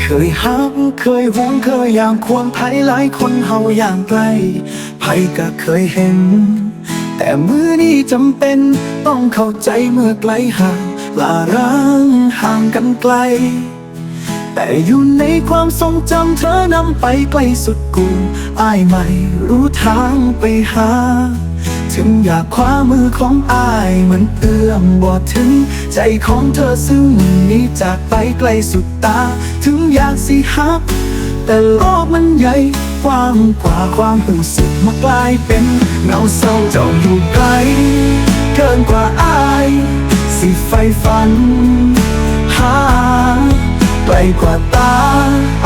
เคยหักเคยหวงเคยอย่างควงไผหลายคนเฮาอย่างไกลไผก็เคยเห็น แต่มือนี้จำเป็นต้องเข้าใจเมื่อไกลห่างลาร้างห่างกันไกล แต่อยู่ในความทรงจำเธอนำไปไกลสุดกูอายไม่รู้ทางไปหา ถึงอยากคว้ามือของอายมันเอื้อมบ่ถึง ใจของเธอซึ่งนี้จากไปไกลสุดตา ถึงอยากสิฮัก แต่โลกมันใหญ่กว้างกว่าความรู้สึกมากลายเป็นเงาเศร้าเจ้าอยู่ไกล เกินกว่าอาย สิไฟฝัน กลกว่าตา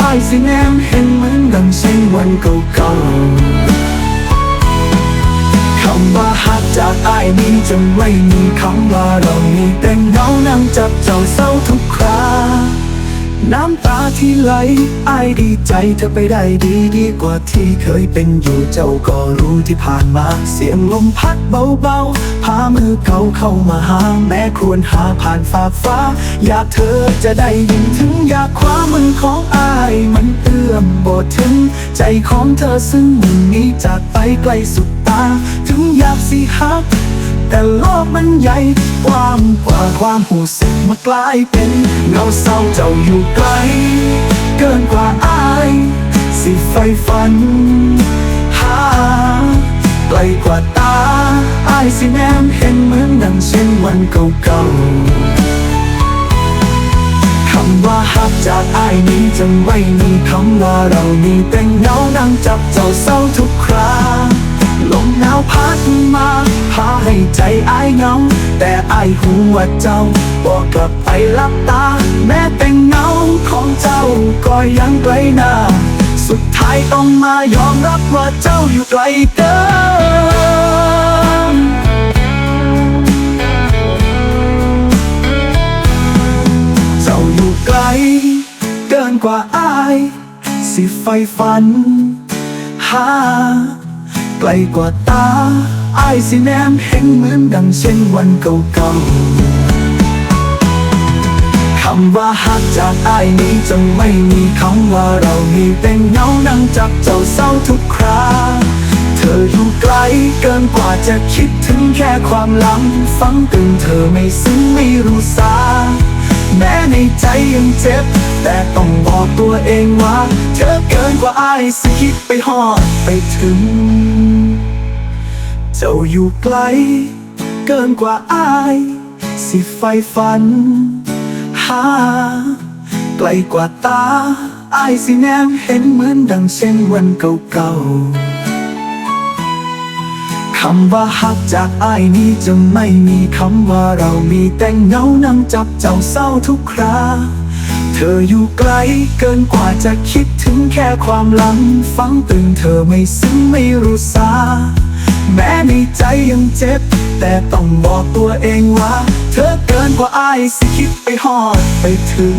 อายสิแนมเห็นเหมือนดังเช่นวันเก่าๆคำว่าฮักจากอายนี้จะไม่มีคำว่าเรามีแต่เงานั่งจับเจ้าเศร้าทุกครั้ง น้ำตาที่ไหลอายดีใจเธอไปได้ดีดีกว่าที่เคยเป็นอยู่เจ้าก็รู้ที่ผ่านมา เสียงลมพัดเบาๆ พามือเขาเข้ามาหา แม้ควรหาผ่านฟ้าฟ้า อยากเธอจะได้ยินถึงอยากคว้ามือของอายมันเอื้อมบ่ถึง ใจของเธอซึ่งวันนี้จากไปไกลสุดตา ถึงอยากสิฮัก แต่โลกมันใหญ่กว้างกว่าความหูสึกมากลายเป็นเงาเศร้าเจ้าอยู่ไกล เกินกว่าอาย สิไฟฝัน หาไกลกว่าตาอายสิแนมเห็นเหมือนดังเช่นวันเก่าๆคำว่าฮักจากอายนี้จะไม่มีคำว่าเรามีแต่เงานั่งจับเจ้าเศร้าทุกคราลมหนาว พัดมาพาให้ใจอายเงา แต่อายหูว่าเจ้าบอกกลับไปลับตา แม้แต่เงาของเจ้าก็ยังไกลหน้า สุดท้ายต้องมายอมรับว่าเจ้าอยู่ไกลเดิมเจ้าอยู่ไกล เกินกว่าอาย สิไฟฝันหา ไกลกว่าตาอายสิแนมเห็นเหมือนดังเช่นวันเก่าๆคำว่าฮักจากอายนี้จะไม่มีคำว่าเรามีแต่เงานั่งจับเจ้าเศร้าทุกคราเธออยู่ไกลเกินกว่าจะคิดถึงแค่ความหลังฟังตึงเธอไม่ซึ้งไม่รู้สาแม้ในใจยังเจ็บ แต่ต้องบอกตัวเองว่า เธอเกินกว่าอายสิคิดไปหอดไปถึง เจ้าอยู่ไกล เกินกว่าอาย สิไฟฝัน หา ไกลกว่าตา อายสิแนมเห็นเหมือนดังเช่นวันเก่าๆคำว่าฮักจากอายนี้จะไม่มีคำว่าเรามีแต่เงานั่งจับเจ้าเศร้าทุกคราเธออยู่ไกลเกินกว่าจะคิดถึงแค่ความหลัง ฟังตึงเธอไม่ซึ้งไม่รู้สา แม้ในใจยังเจ็บ แต่ต้องบอกตัวเองว่า เธอเกินกว่าอายสิคิดไปหอดไปถึง